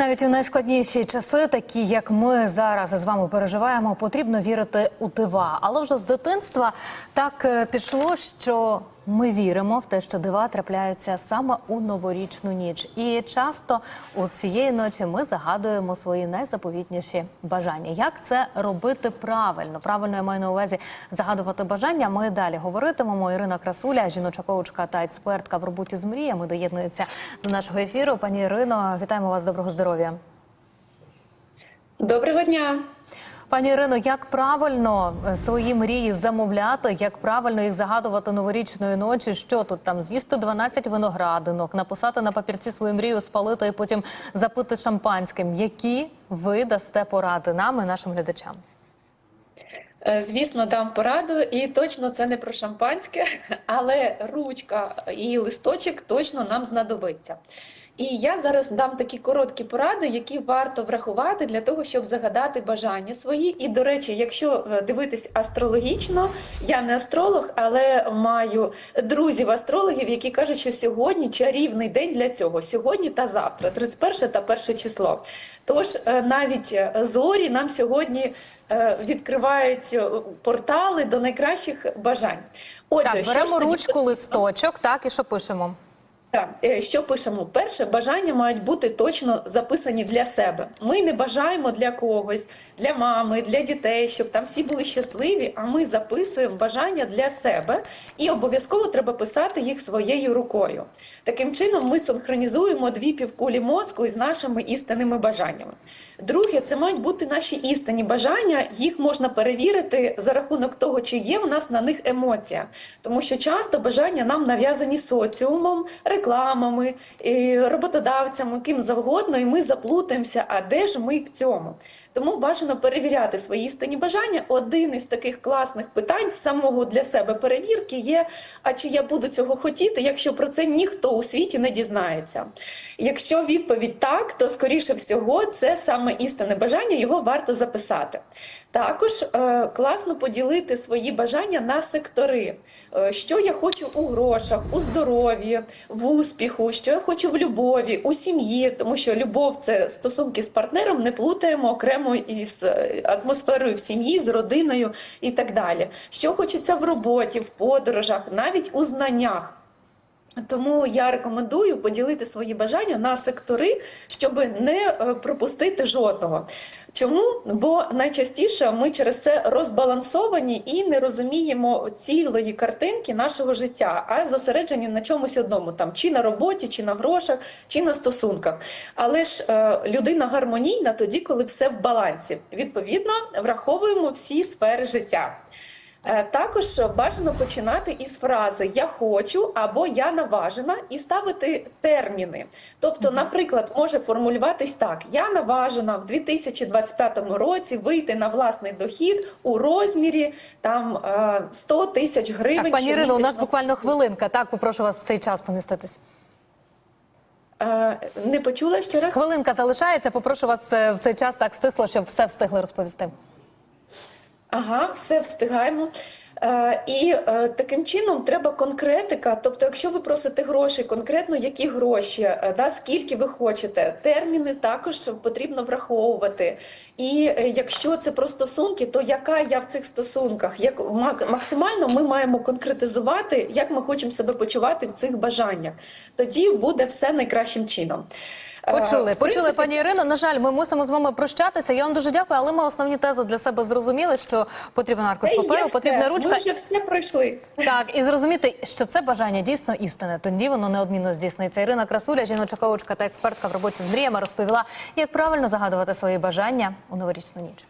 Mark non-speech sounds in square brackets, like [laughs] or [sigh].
Навіть у найскладніші часи, такі як ми зараз з вами переживаємо, потрібно вірити у дива. Але вже з дитинства так е, пішло, що ми віримо в те, що дива трапляються саме у новорічну ніч. І часто у цієї ночі ми загадуємо свої найзаповітніші бажання. Як це робити правильно? Правильно я маю на увазі загадувати бажання. Ми далі говоритимемо. Ірина Красуля, жіноча коучка та експертка в роботі з мріями, доєднується до нашого ефіру. Пані Ірино, вітаємо вас. Доброго здоров'я. Доброго дня. Пані Ірино, як правильно е, свої мрії замовляти, як правильно їх загадувати новорічної ночі? Що тут там з'їсти 12 виноградинок, написати на папірці свою мрію, спалити і потім запити шампанським? Які ви дасте поради нам і нашим глядачам? Е, Звісно, дам пораду, і точно це не про шампанське, [laughs] але ручка і листочок точно нам знадобиться. І я зараз дам такі короткі поради, які варто врахувати для того, щоб загадати бажання свої. І, до речі, якщо е, дивитись астрологічно, я не астролог, але маю друзів-астрологів, які кажуть, що сьогодні чарівний день для цього. Сьогодні та завтра, 31 та 1 число. Тож е, навіть е, зорі нам сьогодні відкривають портали до найкращих бажань. Отже, так, беремо ручку, листочок, так і що пишемо? Так, е, що пишемо? Перше, бажання мають бути точно записані для себе. Ми не бажаємо для когось, для мами, для дітей, щоб там всі були щасливі. А ми записуємо бажання для себе, і обов'язково треба писати їх своєю рукою. Таким чином, ми синхронізуємо дві півкулі мозку із нашими істинними бажаннями. Друге, це мають бути наші істинні бажання. Їх можна перевірити за рахунок того, чи є у нас на них емоція, тому що часто бажання нам нав'язані соціумом, рекламами, роботодавцями, ким завгодно, і ми заплутаємося. А де ж ми в цьому? Тому бажано перевіряти свої істинні бажання. Один із таких класних питань самого для себе перевірки є: а чи я буду цього хотіти, якщо про це ніхто у світі не дізнається? Якщо відповідь так, то скоріше всього це саме істинне бажання, його варто записати. Також е, класно поділити свої бажання на сектори. Е, що я хочу у грошах, у здоров'ї, в успіху, що я хочу в любові, у сім'ї, тому що любов це стосунки з партнером, не плутаємо окремо із е, атмосферою в сім'ї, з родиною і так далі. Що хочеться в роботі, в подорожах, навіть у знаннях. Тому я рекомендую поділити свої бажання на сектори, щоб не е, пропустити жодного. Чому? Бо найчастіше ми через це розбалансовані і не розуміємо цілої картинки нашого життя, а зосереджені на чомусь одному, там чи на роботі, чи на грошах, чи на стосунках. Але ж е, людина гармонійна тоді, коли все в балансі. Відповідно, враховуємо всі сфери життя. Е, Також бажано починати із фрази Я хочу або я наважена і ставити терміни. Тобто, наприклад, може формулюватись так: Я наважена в 2025 році вийти на власний дохід у розмірі там е, 100 тисяч гривень. Так, пані Ірино, у нас буквально хвилинка. Так, попрошу вас в цей час поміститись. Е, Не почула ще раз. Хвилинка залишається. Попрошу вас е, в цей час так стисло, щоб все встигли розповісти. Ага, все встигаємо. Е, і е, таким чином треба конкретика. Тобто, якщо ви просите гроші, конкретно які гроші, е, да, скільки ви хочете, терміни також потрібно враховувати. І якщо це про стосунки, то яка я в цих стосунках? Як мак- максимально ми маємо конкретизувати, як ми хочемо себе почувати в цих бажаннях. Тоді буде все найкращим чином. Е, Почули, почули, пані Ірино. На жаль, ми мусимо з вами прощатися. Я вам дуже дякую, але ми основні тези для себе зрозуміли, що потрібен аркуш паперу, потрібна ручка. Ми вже все пройшли. Так, і зрозуміти, що це бажання дійсно істине. Тоді воно неодмінно здійсниться. Ірина Красуля, жіноча коучка та експертка в роботі з мріями, розповіла, як правильно загадувати свої бажання у новорічну ніч.